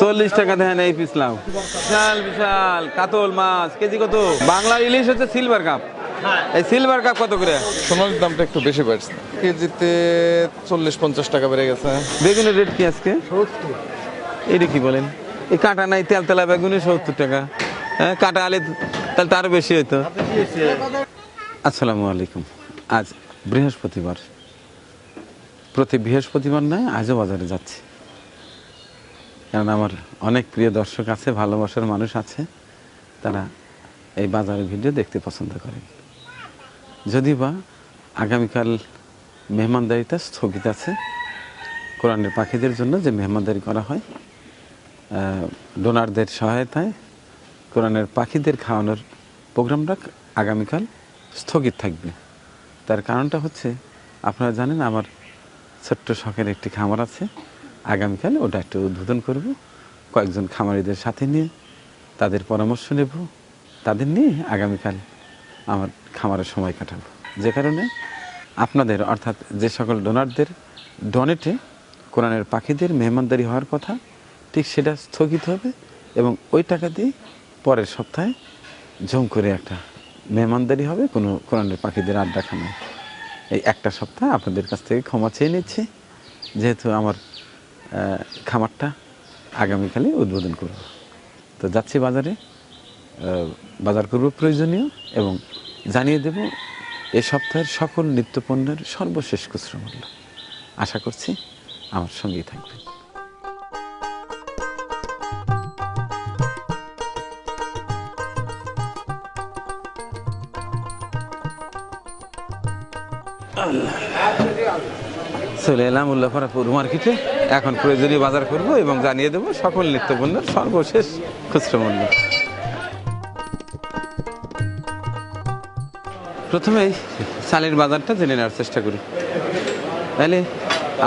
চল্লিশ টাকা দেন এই পিছলাম বিশাল বিশাল। কাতল মাছ কেজি কত? বাংলা ইলিশ হচ্ছে সিলভার কাপ এই সিলভার কাপ কত করে? সোনালির দামটা একটু বেশি বাড়ছে। কেজিতে চল্লিশ পঞ্চাশ টাকা বেড়ে গেছে। বেগুনের রেট কি আজকে? এটা কি বলেন? এই কাঁটা নাই তেল তেলা বেগুনে সত্তর টাকা। হ্যাঁ কাঁটা আলে তাহলে তারও বেশি হইতো। আসসালামু আলাইকুম। আজ বৃহস্পতিবার। প্রতি বৃহস্পতিবার নয় আজও বাজারে যাচ্ছি। কারণ আমার অনেক প্রিয় দর্শক আছে, ভালোবাসার মানুষ আছে। তারা এই বাজারের ভিডিও দেখতে পছন্দ করেন যদি বা আগামীকাল মেহমানদারিটা স্থগিত আছে। কোরআনের পাখিদের জন্য যে মেহমানদারি করা হয় ডোনারদের সহায়তায় কোরআনের পাখিদের খাওয়ানোর প্রোগ্রামটা আগামীকাল স্থগিত থাকবে। তার কারণটা হচ্ছে, আপনারা জানেন আমার ছোট্ট শখের একটি খামার আছে। আগামীকাল ওটা একটু উদ্বোধন করব। কয়েকজন খামারিদের সাথে নিয়ে তাদের পরামর্শ নেব। তাদের নিয়ে আগামীকাল আমার খামারের সময় কাটাবো। যে কারণে আপনাদের, অর্থাৎ যে সকল ডোনারদের ডোনেটে কোরআনের পাখিদের মেহমানদারি হওয়ার কথা, ঠিক সেটা স্থগিত হবে এবং ওই টাকা দিয়ে পরের সপ্তাহে জম করে একটা মেহমানদারি হবে কোনো কোরআনের পাখিদের আড্ডা আড্ডাখানায় এই একটা সপ্তাহ আপনাদের কাছ থেকে ক্ষমা চেয়ে নিচ্ছি। যেহেতু আমার খামারটা আগামীকালে উদ্বোধন করব। তো যাচ্ছি বাজারে বাজার করব প্রয়োজনীয় এবং জানিয়ে দেব এ সপ্তাহের সকল নিত্যপণ্যের সর্বশেষ খুচরো মূল্য আশা করছি আমার সঙ্গেই থাকবেন চলে এলাম উল্লাফারাপুর মার্কেটে। এখন প্রয়োজনীয় বাজার করব এবং জানিয়ে দেবো সকল নিত্যপণ্যের সর্বশেষ খুচরো মূল্য। প্রথমেই চালের বাজারটা জেনে নেওয়ার চেষ্টা করি। তাহলে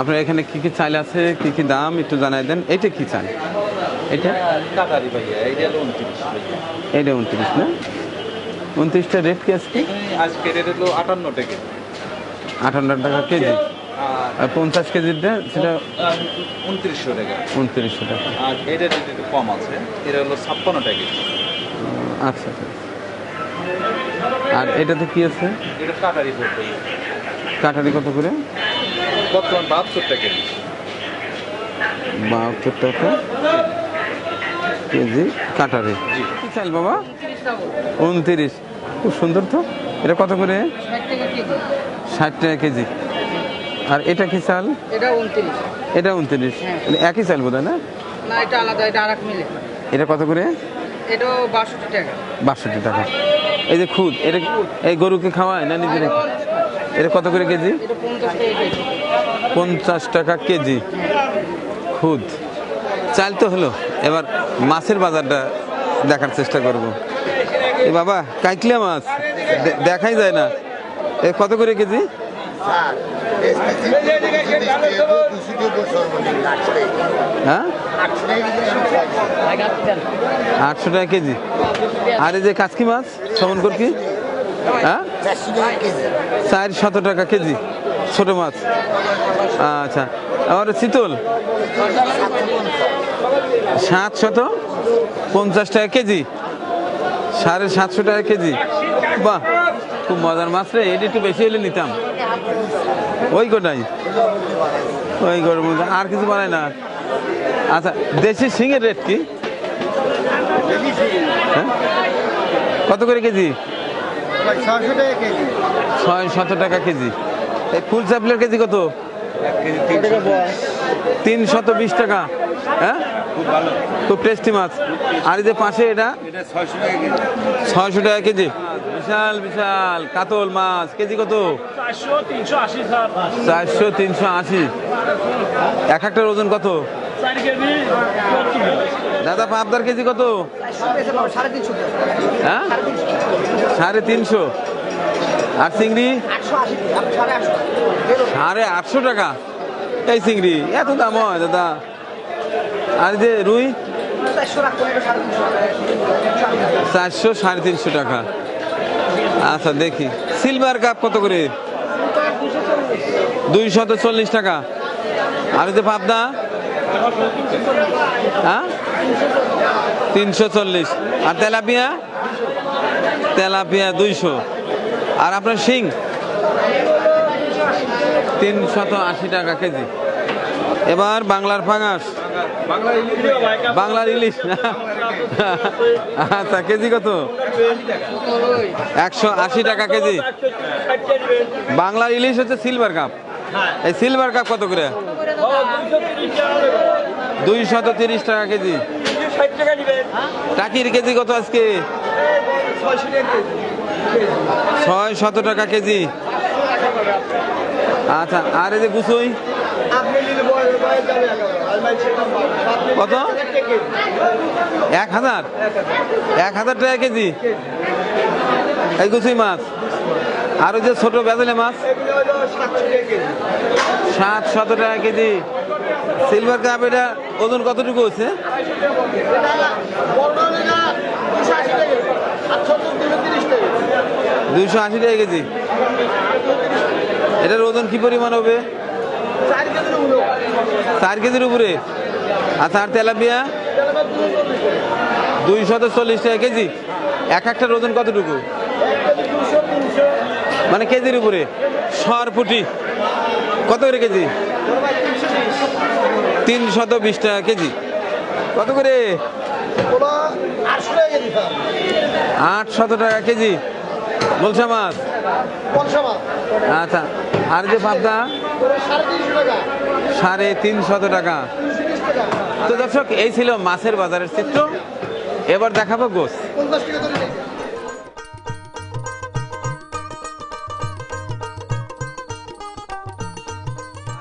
আপনার এখানে কি কি চাল আছে কি কি দাম একটু জানাই দেন। এটা কি চাল? এটা? এটা উনত্রিশ না? উনত্রিশটা রেট কি আজকে? আজকে রেট হলো আটান্ন টাকা আটান্ন টাকা কেজি। আর পঞ্চাশ কেজিরটা সেটা উনত্রিশশো টাকা। উনত্রিশশো টাকা। আর এটা একটু কম আছে এটা হলো ছাপ্পান্ন টাকা আচ্ছা আচ্ছা। আর এটাতে কি আছে? এটা কাটারি কাঠারি কত করে? বর্তমান বাহাত্তর টাকা বাহাত্তর টাকা কেজি কাটারি। কি চাল বাবা। উনত্রিশ। খুব সুন্দর তো? এটা কত করে? ষাট টাকা কেজি। আর এটা কি চাল? এটা উনত্রিশ। এটা উনত্রিশ। একই চাল বোধ হয় না? না এটা আলাদা এটা আর মিলে। এটা কত করে? এটাও বাষট্টি টাকা। বাষট্টি টাকা। এই যে খুদ এটা এই গরুকে খাওয়ায় না নিজের? এটা কত করে কেজি? এটা পঞ্চাশ টাকা কেজি। পঞ্চাশ টাকা কেজি। খুদ। চাল তো হলো। এবার মাছের বাজারটা দেখার চেষ্টা করব। এ বাবা কাইকলিয়া মাছ। দেখাই যায় না। এ কত করে কেজি? হ্যাঁ আটশো টাকা কেজি আর এই যে কাচকি মাছ সমন কি হ্যাঁ চার শত টাকা কেজি ছোট মাছ আচ্ছা আর শীতল সাত শত পঞ্চাশ টাকা কেজি সাড়ে সাতশো টাকা কেজি বাহ খুব মজার মাছ রে, এটা একটু বেশি হলে নিতাম। ওই গোটাই ওই গোটার মধ্যে, আর কিছু বানায় না। আচ্ছা দেশি শিঙের রেট কি? হ্যাঁ? কত করে কেজি? ছয় শত টাকা কেজি। এই ফুল চাপলের কেজি কত? তিন শত বিশ টাকা। হ্যাঁ? খুব টেস্টি মাছ। আর এই যে পাশে এটা? ছয়শো টাকা কেজি। বিশাল বিশাল। কাতল মাছ। কেজি কত? চারশো তিনশো আশি এক একটার ওজন কত? দাদা পাবদার কেজি কত? হ্যাঁ? সাড়ে তিনশো। আর চিংড়ি? সাড়ে আটশো টাকা। এই চিংড়ি এত দাম হয় দাদা। আর যে রুই? চারশো সাড়ে তিনশো টাকা। আচ্ছা দেখি। সিলভার কাপ কত করে? দুইশত চল্লিশ টাকা। আর যে পাবদা? হ্যাঁ? তিনশো চল্লিশ। আর তেলাপিয়া? তেলাপিয়া দুইশো। আর আপনার শিং? তিনশত আশি টাকা কেজি। এবার বাংলার ফাঙাস বাংলার ইলিশ আচ্ছা কেজি কত? একশো আশি টাকা কেজি। বাংলার ইলিশ হচ্ছে সিলভার কাপ এই সিলভার কাপ কত করে? দুইশত তিরিশ টাকা কেজি। টাকির কেজি কত আজকে? ছয় শত টাকা কেজি। আচ্ছা আর এই যে গুছুই কত? এক হাজার? এক হাজার টাকা কেজি? এই গুছুই মাছ। আর ওই যে ছোট বেদলে মাছ? সাত শত টাকা কেজি। সিলভার কাপ এটা ওজন কতটুকু হচ্ছে দুইশো আশি টাকা কেজি। এটার ওজন কি পরিমাণ হবে? চার কেজির উপরে। আচ্ছা আর তেলাপিয়া? দুইশত চল্লিশ টাকা কেজি। এক একটার ওজন কতটুকু? মানে কেজির উপরে। সর সরপুটি। কত করে কেজি? তিনশত বিশ টাকা কেজি। কত করে? আটশত টাকা কেজি। বলছে মাছ আচ্ছা আর যে পাবদা? সাড়ে তিনশত টাকা। তো দর্শক এই ছিল মাছের বাজারের চিত্র। এবার দেখাবো গোস।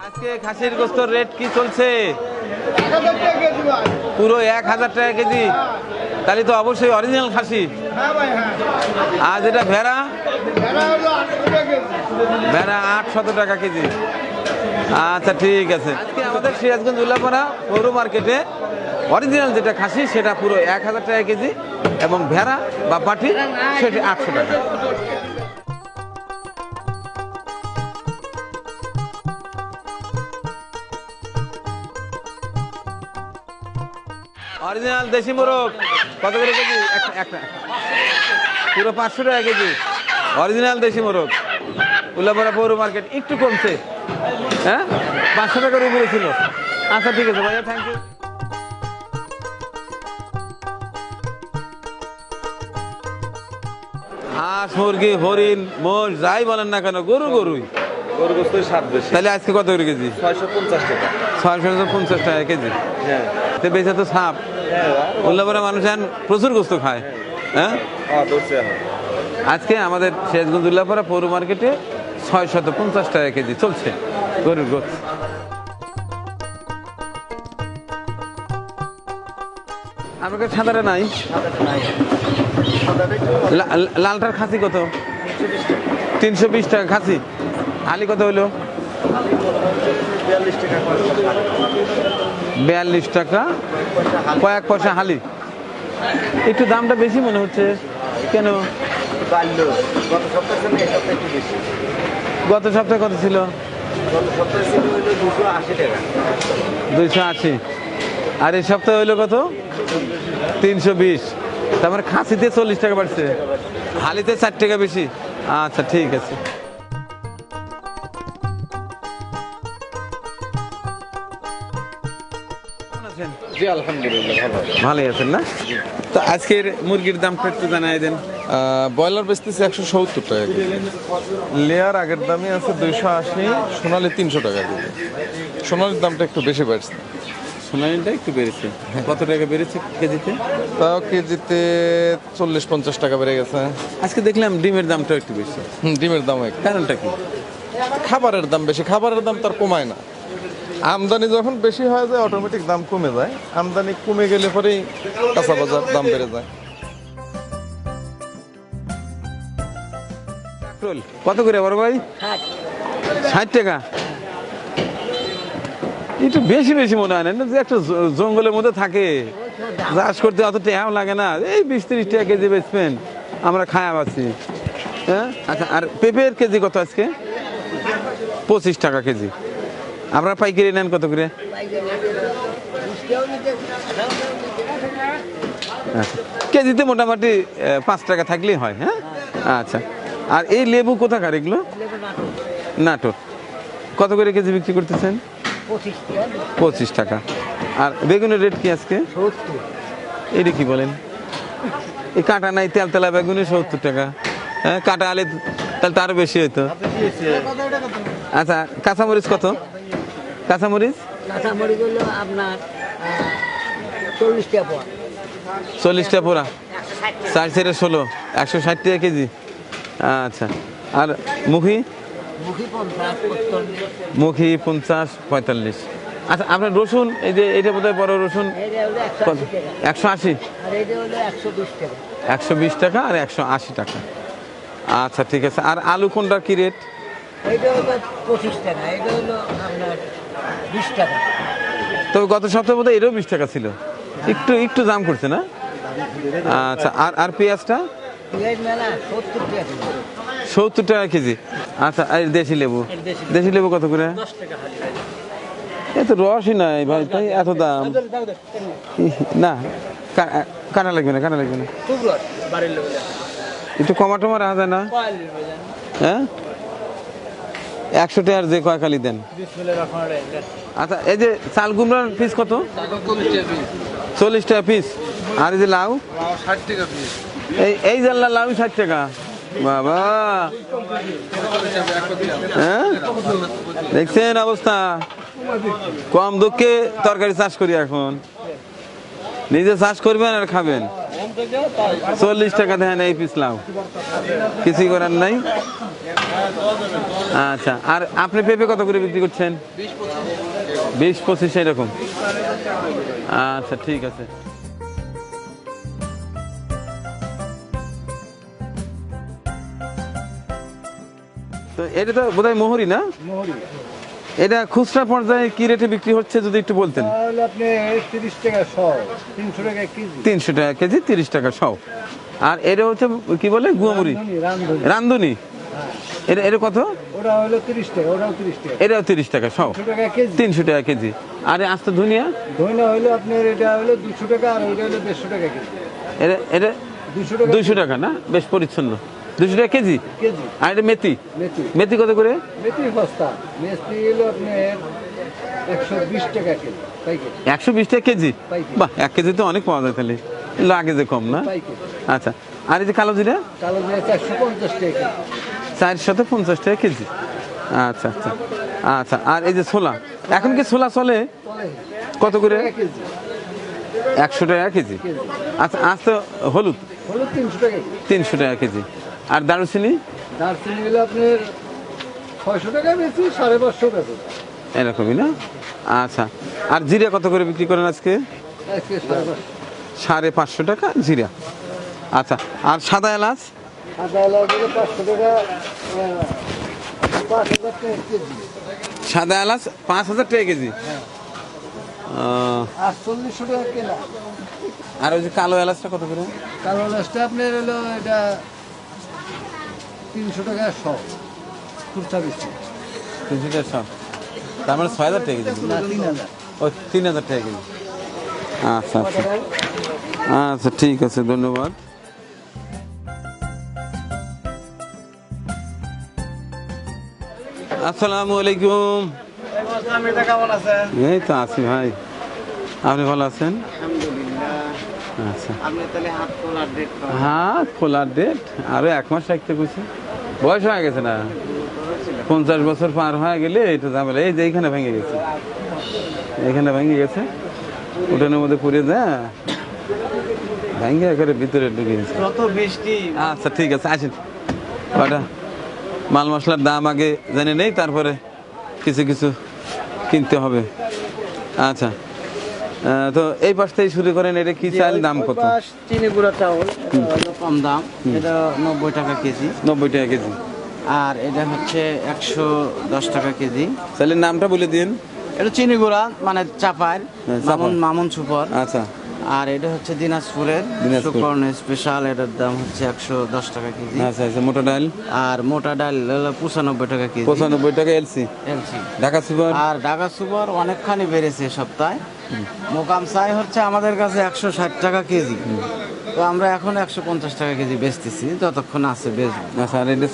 আজকে খাসির গোস্তর রেট কি চলছে? পুরো এক হাজার টাকা কেজি। তাহলে তো অবশ্যই অরিজিনাল খাসি। আজ এটা ভেড়া ভেড়া আটশত টাকা কেজি। আচ্ছা ঠিক আছে। আমাদের সিরাজগঞ্জ উল্লাপাড়া পৌর মার্কেটে অরিজিনাল যেটা খাসি, সেটা পুরো এক হাজার টাকা কেজি এবং ভেড়া বা পাঠি, সেটি আটশো টাকা। অরিজিনাল দেশি মোরগ। কত করে কেজি? একটা পুরো পাঁচশো টাকা কেজি। অরিজিনাল দেশি মোরগ। উল্লাপাড়া পৌর মার্কেট একটু কমছে। হ্যাঁ? পাঁচশো টাকার উপরে ছিল। আচ্ছা ঠিক আছে ভাইয়া থ্যাংক ইউ হাঁস মুরগি হরিণ মোষ যাই বলেন না কেন গরু গরুই। তাহলে আজকে কত করে কেজি? ছয়শো পঞ্চাশ টাকা। ছয়শো পঞ্চাশ টাকা কেজি। হ্যাঁ। বেঁচে তো সাপ। উল্লাপাড়া মানুষ এখন প্রচুর গোস্ত খায় হ্যাঁ? হ্যাঁ আজকে আমাদের শেষগঞ্জ উল্লাপাড়া পৌর মার্কেটে ছয় শত পঞ্চাশ টাকা কেজি চলছে গরুর গোস আমাকে সাদারে নাই। লা- লা- লালটার খাসি কত? তিনশো বিশ টাকা। খাসি। আলি কত হলো? বিয়াল্লিশ টাকা কয়েক পয়সা হালি? একটু দামটা বেশি মনে হচ্ছে। কেন? গত সপ্তাহে কত ছিল? দুইশো আশি। আর এই সপ্তাহে হইল কত? তিনশো বিশ। তারপরে খাসিতে চল্লিশ টাকা বাড়ছে। হালিতে চার টাকা বেশি। আচ্ছা ঠিক আছে। জি আলহামদুলিল্লাহ ভালো ভালোই আছেন না? তো আজকের মুরগির দামটা একটু জানাই দেন। ব্রয়লার বেচতেছি একশো সত্তর টাকা কেজি। লেয়ার আগের দামই আছে দুইশো আশি সোনালি তিনশো টাকা কেজি। সোনালির দামটা একটু বেশি বাড়ছে। সোনালিটা একটু বেড়েছে। কত টাকা বেড়েছে কেজিতে? তাও কেজিতে চল্লিশ পঞ্চাশ টাকা বেড়ে গেছে। আজকে দেখলাম ডিমের দামটা একটু বেশি। হুম, ডিমের দাম একটু। কারণটা কি? খাবারের দাম বেশি। খাবারের দাম তার কমায় না। আমদানি যখন বেশি হয়ে যায় অটোমেটিক দাম কমে যায়। আমদানি কমে গেলে পরেই কাঁচা বাজার দাম বেড়ে যায়। কত করে বড় ভাই? ষাট। টাকা। একটু বেশি বেশি মনে হয় না না যে একটা জ- জঙ্গলের মধ্যে থাকে। চাষ করতে অত টাকাও লাগে না। এই বিশ তিরিশ টাকা কেজি বেচবেন আমরা খায়া পাচ্ছি হ্যাঁ? আচ্ছা আর পেঁপের কেজি কত আজকে? পঁচিশ টাকা কেজি। আপনারা পাইকারি নেন কত করে? আচ্ছা। কেজিতে মোটামুটি পাঁচ টাকা থাকলেই হয় হ্যাঁ? আচ্ছা। আর এই লেবু কোথাকার এগুলো? নাটোর। কত করে কেজি বিক্রি করতেছেন? পঁচিশ টাকা। আর বেগুনের রেট কি আজকে? এটা কি বলেন? এই কাঁটা নাই তেল তেলা বেগুনে সত্তর টাকা। হ্যাঁ কাঁটা আলে তাহলে তারও বেশি হতো আচ্ছা কাঁচামরিচ কত? কাঁচামরিচ? কাঁচামরিচ হলো আপনার চল্লিশ টাকা পর চল্লিশটা পোড়া চার চারে ষোলো একশো ষাট টাকা কেজি। আচ্ছা। আর মুখি? মুখি পঞ্চাশ পঁয়তাল্লিশ। আচ্ছা আপনার রসুন এই যে এটা বোধহয় বড় রসুন? একশো আশি একশো বিশ টাকা। আর একশো আশি টাকা। আচ্ছা ঠিক আছে। আর আলু কোনটা কি রেট পঁচিশ টাকা। এটা হলো আপনার বিশ টাকা। তবে গত সপ্তাহে বোধহয় এটাও বিশ টাকা ছিল। একটু একটু দাম করছে না? আচ্ছা আর আর পেঁয়াজটা? সত্তর টাকা কেজি। আচ্ছা আর দেশি লেবু? দেশি লেবু। কত করে? এত রসই নাই ভাই তাই এত দাম। না কানা লাগবে না কানা লাগবে না। একটু কমা টমা রাখা যায় না? হ্যাঁ? একশো টাকার যে কয় কালি দেন? আচ্ছা এই যে চাল কুমড়ার পিস কত? চল্লিশ টাকা পিস আর এই যে লাউ? ষাট টাকা পিস এই এই জানলা লাউ ষাট টাকা। বাবা। হ্যাঁ? দেখছেন অবস্থা? কম দুঃখে তরকারি চাষ করি এখন। নিজে চাষ করবেন আর খাবেন। চল্লিশ টাকা দেন এই পিস লাউ কিছুই করার নাই? আচ্ছা আর আপনি পেঁপে কত করে বিক্রি করছেন? বিশ পঁচিশ, এরকম। আচ্ছা ঠিক আছে। তো এটা তো বোধহয় মোহরি না? এটা খুচরা পর্যায়ে কি রেটে বিক্রি হচ্ছে যদি একটু বলতেন? তাহলে আপনি তিরিশ টাকা শ তিনশো টাকা কেজি। তিনশো টাকা কেজি তিরিশ টাকা সব আর এটা হচ্ছে কি বলে? গুয়ামুড়ি। রান্ধনি রান্ধুনি। এটা এটা কত? ওটা হলো তিরিশ টাকা ওটাও তিরিশ টাকা। এটাও তিরিশ টাকা সব তিনশো টাকা কেজি। তিনশো টাকা কেজি। আর আস্ত ধনিয়া? ধইনা হইল আপনার এটা হলো দুশো টাকা আর ওইটা হলো দেড়শো টাকা কেজি। এটা এটা দুশো টাকা দুইশো টাকা না? বেশ পরিচ্ছন্ন। দুশো টাকা কেজি? কেজি। আর এটা মেথি? মেথি। কত করে? মেথি সস্তা মেথি হলো আপনার একশো বিশ টাকা কেজি। বাহ এক কেজি তো অনেক পাওয়া যায় তাহলে। লাগে যে কম না? আচ্ছা আর এই যে কালো জিরা? কালো জিরা চারশো পঞ্চাশ টাকা চারশত পঞ্চাশ টাকা কেজি। আচ্ছা আচ্ছা আচ্ছা আর এই যে ছোলা? এখন কি ছোলা চলে? কত করে? একশো টাকা কেজি। আচ্ছা আজ তো হলুদ তিনশো টাকা কেজি। আর দারুচিনি? দার্জিলিং হলো আপনার ছয়শো টাকা বেশি সাড়ে পাঁচশো টাকা এরকমই না? আচ্ছা। আর জিরা কত করে বিক্রি করেন আজকে? সাড়ে পাঁচশো। টাকা জিরা। আচ্ছা আর সাদা এলাচ? সাদা এলাচ পাঁচ হাজার টাকা কেজি। আর ওই যে কালো এলাচটা কত করে? কালো এলাচটা আপনার হলো এটা তিনশো টাকা শ খুচরা বেশি। তিনশো টাকা তার মানে ছয় হাজার টাকা কেজি। না তিন হাজার। ও তিন হাজার টাকা কেজি। আচ্ছা আচ্ছা। আচ্ছা ঠিক আছে ধন্যবাদ। আসসালামু আলাইকুম। এই তো আছি ভাই। আপনি ভালো আছেন? আচ্ছা। হাত হ্যাঁ খোলার ডেট আরও এক মাস রাখতে কইছে? বয়স হয়ে গেছে না? পঞ্চাশ বছর পার হয়ে গেলে এটা ঝামেলা। এই যে এইখানে ভেঙে গেছে। এইখানে ভেঙে গেছে। উঠানের মধ্যে পড়ে যা। ভেঙে একেবারে ভিতরে ঢুকে গেছে। আচ্ছা ঠিক আছে আসেন। কটা? মাল মশলার দাম আগে জেনে নেই তারপরে কিছু কিছু কিনতে হবে। আচ্ছা। তো এই পাশ থেকে শুরু করেন এটা কি চাল দাম কত? চিনি গুঁড়া চাউল কম দাম এটা নব্বই টাকা কেজি। নব্বই টাকা কেজি। আর এটা হচ্ছে একশো দশ টাকা কেজি। তাহলে নামটা বলে দিন। এটা চিনি গুঁড়া মানে চাপার হ্যাঁ। মামুন মামুন সুপর। আচ্ছা। আর এটা হচ্ছে দিনাজপুরের দিনাজপুর। সুকর্ণ স্পেশাল এটার দাম হচ্ছে একশো দশ টাকা কেজি। আচ্ছা আচ্ছা মোটা ডাল। আর মোটা ডাল পঁচানব্বই টাকা কেজি। পঁচানব্বই টাকা এলসি। এলসি। ঢাকা সুপার? আর ঢাকা সুপার অনেকখানি বেড়েছে সপ্তাহে। মোকাম চাই হচ্ছে আমাদের কাছে একশো ষাট টাকা কেজি। তো আমরা এখন একশো পঞ্চাশ টাকা কেজি বেচতেছি যতক্ষণ আছে বেচবো। আচ্ছা আর এটা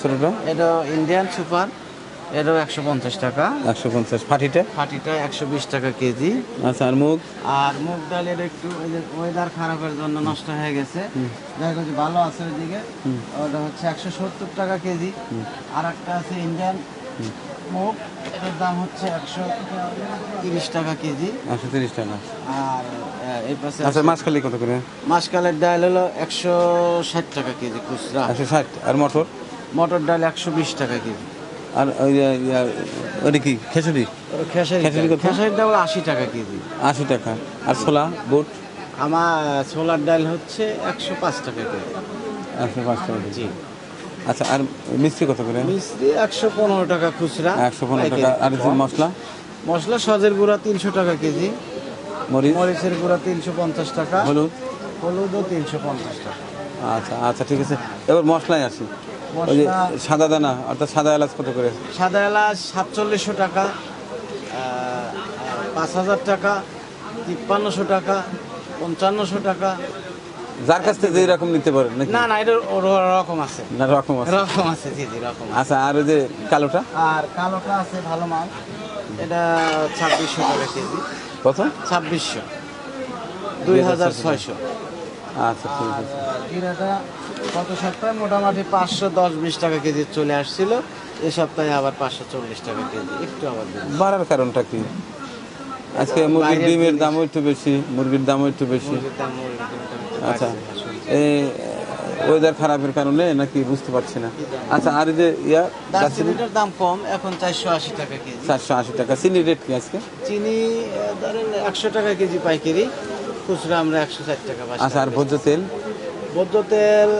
এটা ইন্ডিয়ান সুপার। এটাও একশো পঞ্চাশ টাকা। একশো পঞ্চাশ। ফাটিটা? ফাটিটা একশো বিশ টাকা কেজি। আচ্ছা আর মুগ? আর মুগ ডালের একটু ওই যে ওয়েদার খারাপের জন্য নষ্ট হয়ে গেছে। দেখা ভালো আছে ওইদিকে। ওটা হচ্ছে একশো সত্তর টাকা কেজি। আর একটা আছে ইন্ডিয়ান মুগ। এটার দাম হচ্ছে একশো তিরিশ টাকা কেজি। একশো তিরিশ টাকা। আর এই পাশে আচ্ছা কত করে? মাসকালের ডাল হলো একশো ষাট টাকা কেজি খুচরা। একশো ষাট। আর মটর? মটর ডাল একশো বিশ টাকা কেজি। আর ওটা কি? খেসুরি খেসারি খেসারি খেসারির ডাল আশি টাকা কেজি। আশি টাকা। আর ছোলা বুট? আমার ছোলার ডাল হচ্ছে একশো পাঁচ টাকা কেজি। একশো পাঁচ টাকা জি। আচ্ছা আর মিষ্টি কত করে? মিস্ত্রি একশো পনেরো টাকা খুচরা একশো পনেরো। টাকা। আর মশলা? মশলা সজের গুঁড়া তিনশো টাকা কেজি। মরিচ? মরিচের গুঁড়া তিনশো পঞ্চাশ টাকা। হলুদ? হলুদও তিনশো পঞ্চাশ টাকা। আচ্ছা আচ্ছা ঠিক আছে। এবার মশলাই আসি। ওই যে সাদা দানা অর্থাৎ সাদা এলাচ কত করে? সাদা এলাচ সাতচল্লিশশো টাকা পাঁচ হাজার টাকা তিপ্পান্নশো টাকা পঞ্চান্নশো টাকা। যার কাছ থেকে যেই রকম নিতে পারেন নাকি? না না এটা রকম আছে। না রকম আছে। রকম আছে জি জি রকম আছে। আচ্ছা আর ওই যে কালোটা? আর কালোটা আছে ভালো মাল। এটা ছাব্বিশশো টাকা কেজি। কত? ছাব্বিশশো। দুই হাজার ছয়শো। আচ্ছা ঠিক আছে। জিরাটা গত সপ্তাহে মোটামুটি পাঁচশো দশ বিশ টাকা কেজি চলে আসছিল। এই সপ্তাহে আবার পাঁচশো চল্লিশ টাকা কেজি। একটু আবার বাড়ার কারণটা কি? আজকে মুরগির ডিমের দামও একটু বেশি মুরগির দামও একটু বেশি? আচ্ছা এই ওয়েদার খারাপের কারণে নাকি বুঝতে পারছি না? আচ্ছা আর এই যে ইয়া দারচিনিটার দাম কম এখন চারশো আশি টাকা কেজি। চারশো আশি টাকা। চিনি রেট কি আজকে? চিনি ধরেন একশো টাকা কেজি পাইকারি। খুচরা আমরা একশো ষাট টাকা বাস আচ্ছা আর ভোজ্য তেল? বৌদ্ধ তেল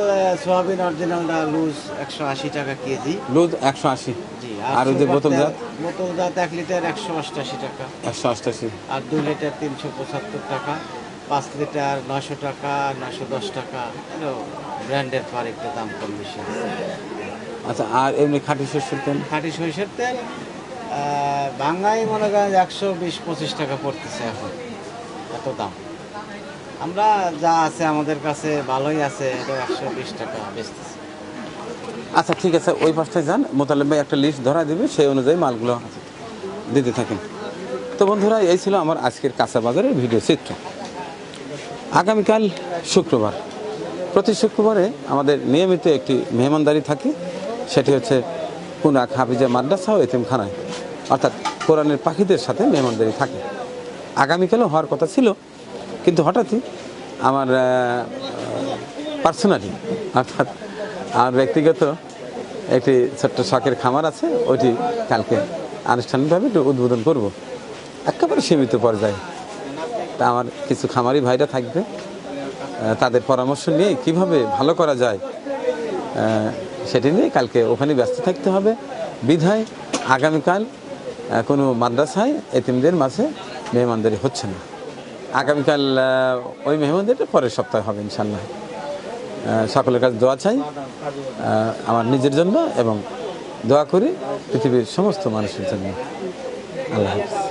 সোয়াবিন অরিজিনালটা লুজ একশো আশি টাকা কেজি। দুধ একশো আশি। জি আর ওই যে সুপার বোতলজাত তেল- বোতলজাত এক লিটার একশো অষ্টাশি টাকা। একশো অষ্টাশি। আর দুই লিটার তিনশো পঁচাত্তর টাকা। পাঁচ লিটার নশো টাকা নশো দশ টাকা। ব্র্যান্ডের পর একটু দাম কম বেশি। আচ্ছা আর এমনি খাঁটি শস্যের তেল? খাঁটি সরিষার তেল বাংলায় মনে করেন একশো বিশ পঁচিশ টাকা পড়তেছে এখন। এত দাম। আমরা যা আছে আমাদের কাছে ভালোই আছে, এটা একশো বিশ টাকা বেচতেছি। আচ্ছা ঠিক আছে, ওই পাশটায় যান, মোতালেব ভাই একটা লিস্ট ধরা দেবে, সেই অনুযায়ী মালগুলো দিতে থাকেন। তো বন্ধুরা, এই ছিল আমার আজকের কাঁচা বাজারের ভিডিও চিত্র। আগামীকাল শুক্রবার। প্রতি শুক্রবারে আমাদের নিয়মিত একটি মেহমানদারি থাকে, সেটি হচ্ছে কুনাক হাফিজা মাদ্রাসা ও এতিমখানায়। অর্থাৎ কোরআনের পাখিদের সাথে মেহমানদারি থাকে। আগামীকালও হওয়ার কথা ছিল কিন্তু হঠাৎই আমার পার্সোনালি অর্থাৎ আমার ব্যক্তিগত একটি ছোট্ট শখের খামার আছে, ওইটি কালকে আনুষ্ঠানিকভাবে একটু উদ্বোধন করব। একেবারে সীমিত পর্যায়ে। তা আমার কিছু খামারি ভাইরা থাকবে তাদের পরামর্শ নিয়ে কীভাবে ভালো করা যায় সেটি নিয়ে কালকে ওখানে ব্যস্ত থাকতে হবে। বিধায় আগামীকাল কোনো মাদ্রাসায় এতিমদের মাঝে মেহমানদারি হচ্ছে না। আগামীকাল ওই মেহমানদের পরের সপ্তাহে হবে ইনশাল্লাহ সকলের কাছে দোয়া চাই আমার নিজের জন্য এবং দোয়া করি পৃথিবীর সমস্ত মানুষের জন্য। আল্লাহ হাফিজ।